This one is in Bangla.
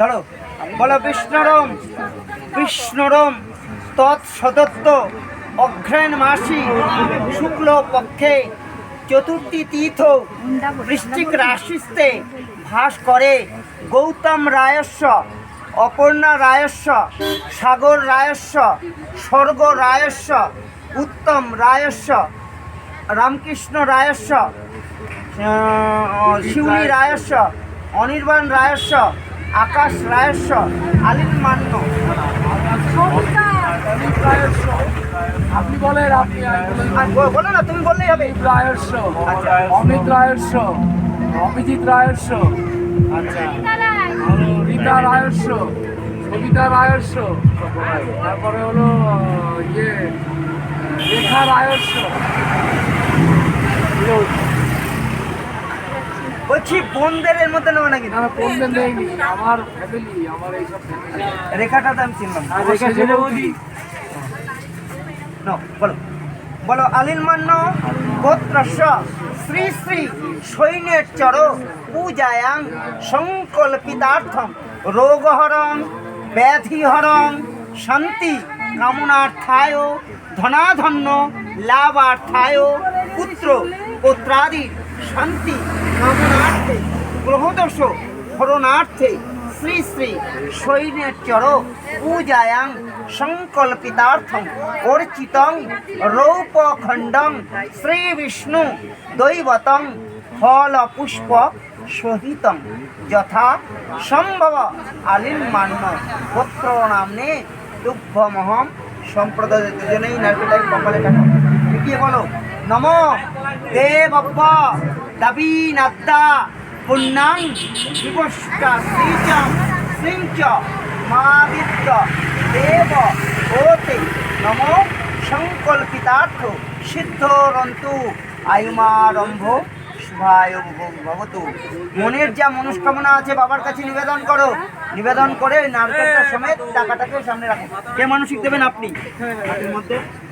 ধরো বলো, বিষ্ণুরম বিষ্ণুরম, তৎসদত্ত অঘ্রায়ণ মাসি শুক্ল পক্ষে চতুর্থী তীর্থ বৃশ্চিক রাশিস্তে ভাস করে, গৌতম রায়স্য অপর্ণা রায়স্য সাগর রায়স্য স্বর্গ রায়স্য উত্তম রায়স্য রামকৃষ্ণ রায়স্য শিউলি রায়স্য অনির্বাণ রায়স্য আকাশ রায়স্য আলিন মান্য আপনি বলেন আপনি বলেন। বলো না তুমি বললেই হবে। অমিত রায়স্য অমিত রায়স্য অভিজিৎ রায়স্য আচ্ছা। আর রীতা রায়স্য সবিতা রায়স্য তারপরে হলো ইয়ে রেখা রায়স্য বলছি বোনদের এর মধ্যে নেব নাকি? না কোনদিন নেইনি আমার ফ্যামিলি আমার এইসব ফ্যামিলি রেখাটা তো আমি চিনলাম না। রেখা বৌদি। নাও, বলো। বলো আলিন মান্য গোত্রস্য শ্রী শ্রী সৈন্যের চর পূজায়াং সংকল্পিতার্থম রোগহরং ব্যাধিহরং শান্তি কামনার্থায় ধনাধন্য লাভার্থায় পুত্র পুত্রাদি শান্তি, কামনার্থে গ্রহদোষ হরণার্থে, শ্রী শ্রী সৈন্যের চর পূজায়াং, সংকল্পিতার্থম, অর্চিতং, রৌপখণ্ডং শ্রী বিষ্ণু দৈবতং ফল পুষ্প সহিতম যথা সম্ভব আলিন মান্য পুত্র নামনে দুগ্ধমহম সম্প্রদায় দুজনেই নারকেলের কপালে কাটো। লিখিয়ে বলো? নম। দেবব্ব দাবি নাদ্দা, পুণ্যাং বিবষ্টা শ্রীচম শ্রীঞ্চ, মাদিত্য, দেব, ওতে নম। সংকল্পিতার্থ, সিদ্ধরন্তু, আয়ুমারম্ভ শুভায় ভবতু। মনের যা মনস্কামনা আছে বাবার কাছে নিবেদন করো। নিবেদন করে নারকেলটা সমেত টাকাটাকে সামনে রাখো। কে মানসিক দেবেন আপনি? মধ্যে।